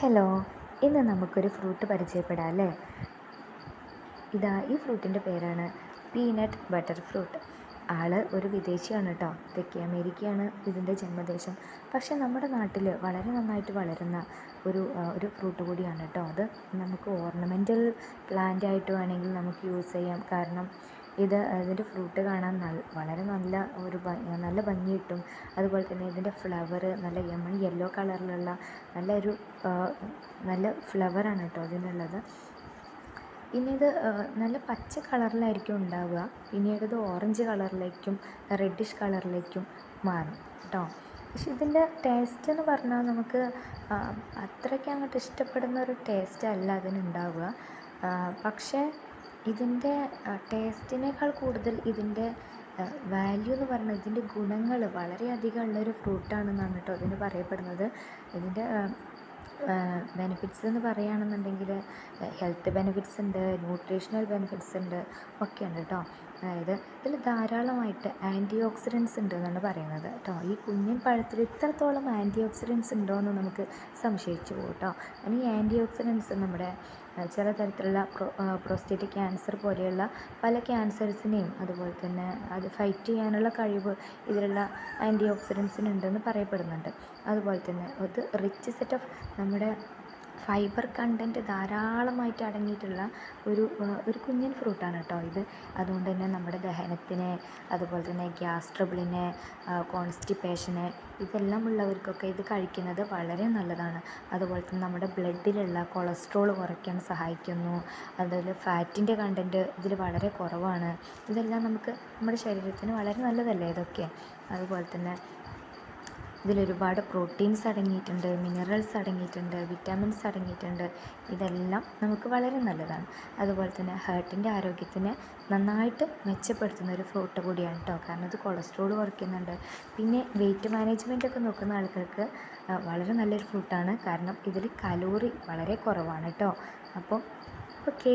Hello ഇന്ന് നമുക്കൊരു fruit പരിചയപ്പെടാം അല്ലേ? ഇതാ ഈ ഫ്രൂട്ടിന്റെ പേരാണ് പീനട്ട് ബട്ടർ ഫ്രൂട്ട്. ആൾ ഒരു വിദേശിയാണ് കേട്ടോ തെക്കേ അമേരിക്കയാണ് ഇതിന്റെ ജന്മദേശം. പക്ഷേ നമ്മുടെ നാട്ടിൽ വളരെ നന്നായിട്ട് വളരുന്ന ഒരു ഒരു ഫ്രൂട്ട് കൂടിയാണ് കേട്ടോ അത് നമുക്ക് ഓർണമെന്റൽ പ്ലാന്റ് ആയിട്ട് വേണമെങ്കിൽ നമുക്ക് യൂസ് ചെയ്യാം. കാരണം ഇത് ഇതിന്റെ ഫ്രൂട്ട് കാണാൻ വളരെ നല്ല ഒരു നല്ല ഭംഗി കിട്ടും. അതുപോലെ തന്നെ ഇതിന്റെ ഫ്ലവർ നല്ല യമൺ യെല്ലോ കളറിലുള്ള നല്ല ഒരു നല്ല ഫ്ലവറാണ് കേട്ടോ ഇതിനുള്ളത്. പിന്നെ ഇത് നല്ല പച്ച കളറിലായിരിക്കും ഉണ്ടാവുക. പിന്നീട് ഇത് ഓറഞ്ച് കളറിലേക്കും റെഡിഷ് കളറിലേക്കും മാറും കേട്ടോ. പക്ഷെ ഇതിന്റെ ടേസ്റ്റ് എന്ന് പറഞ്ഞാൽ നമുക്ക് അത്രയ്ക്ക് അങ്ങോട്ട് ഇഷ്ടപ്പെടുന്ന ഒരു ടേസ്റ്റ് അല്ല അതിനുണ്ടാവുക പക്ഷേ ഇതിന്റെ ടേസ്റ്റിനേക്കാൾ കൂടുതൽ ഇതിന്റെ വാല്യൂ എന്ന് പറഞ്ഞാൽ ഇതിന്റെ ഗുണങ്ങൾ വളരെയധികം ഉള്ളൊരു ഫ്രൂട്ടാണെന്നാണ് കേട്ടോ ഇതിന് പറയപ്പെടുന്നത്. ഇതിന്റെ ബെനിഫിറ്റ്സ് എന്ന് പറയുകയാണെന്നുണ്ടെങ്കിൽ ഹെൽത്ത് ബെനിഫിറ്റ്സ് ഉണ്ട് ന്യൂട്രീഷണൽ ബെനിഫിറ്റ്സ് ഉണ്ട് ഒക്കെ ഉണ്ട് കേട്ടോ. അതായത് ഇതിൽ ധാരാളമായിട്ട് ആന്റി ഓക്സിഡൻസ് ഉണ്ട് എന്നാണ് പറയുന്നത് കേട്ടോ. ഈ കുഞ്ഞൻ പഴത്തിൽ ഇത്രത്തോളം ആന്റി ഓക്സിഡൻസ് ഉണ്ടോ എന്ന് നമുക്ക് സംശയിച്ചു പോകും കേട്ടോ. ഈ ആന്റി ഓക്സിഡൻസ് നമ്മുടെ ചില തരത്തിലുള്ള പ്രോ പ്രോസ്റ്റേറ്റിക് ക്യാൻസർ പോലെയുള്ള പല ക്യാൻസേഴ്സിനെയും അതുപോലെ തന്നെ അത് ഫൈറ്റ് ചെയ്യാനുള്ള കഴിവ് ഇതിലുള്ള ആന്റി ഓക്സിഡൻസിനുണ്ടെന്ന് പറയപ്പെടുന്നുണ്ട്. അതുപോലെ തന്നെ അത് റിച്ച് സെറ്റ് ഓഫ് നമ്മുടെ ഫൈബർ കണ്ടന്റ് ധാരാളമായിട്ട് അടങ്ങിയിട്ടുള്ള ഒരു ഒരു കുഞ്ഞൻ ഫ്രൂട്ടാണ് കേട്ടോ ഇത്. അതുകൊണ്ട് തന്നെ നമ്മുടെ ദഹനത്തിന് അതുപോലെ തന്നെ ഗ്യാസ് ട്രബിളിന് കോൺസ്റ്റിപ്പേഷന് ഇതെല്ലാം ഉള്ളവർക്കൊക്കെ ഇത് കഴിക്കുന്നത് വളരെ നല്ലതാണ്. അതുപോലെ തന്നെ നമ്മുടെ ബ്ലഡിലുള്ള കൊളസ്ട്രോൾ കുറയ്ക്കാൻ സഹായിക്കുന്നു. അതുപോലെ ഫാറ്റിന്റെ കണ്ടന്റ് ഇതിൽ വളരെ കുറവാണ്. ഇതെല്ലാം നമുക്ക് നമ്മുടെ ശരീരത്തിന് വളരെ നല്ലതല്ലേ ഇതൊക്കെ? അതുപോലെ തന്നെ ഇതിലൊരുപാട് പ്രോട്ടീൻസ് അടങ്ങിയിട്ടുണ്ട് മിനറൽസ് അടങ്ങിയിട്ടുണ്ട് വിറ്റാമിൻസ് അടങ്ങിയിട്ടുണ്ട്. ഇതെല്ലാം നമുക്ക് വളരെ നല്ലതാണ്. അതുപോലെ തന്നെ ഹാർട്ടിന്റെ ആരോഗ്യത്തിന് നന്നായിട്ട് മെച്ചപ്പെടുത്തുന്ന ഒരു ഫ്രൂട്ട് കൂടിയാണ് കേട്ടോ കാരണം ഇത് കൊളസ്ട്രോൾ കുറയ്ക്കുന്നുണ്ട്. പിന്നെ വെയിറ്റ് മാനേജ്മെന്റ് ഒക്കെ നോക്കുന്ന ആൾക്കാർക്ക് വളരെ നല്ലൊരു ഫ്രൂട്ടാണ് കാരണം ഇതിൽ കലോറി വളരെ കുറവാണ് കേട്ടോ അപ്പോൾ ഓക്കേ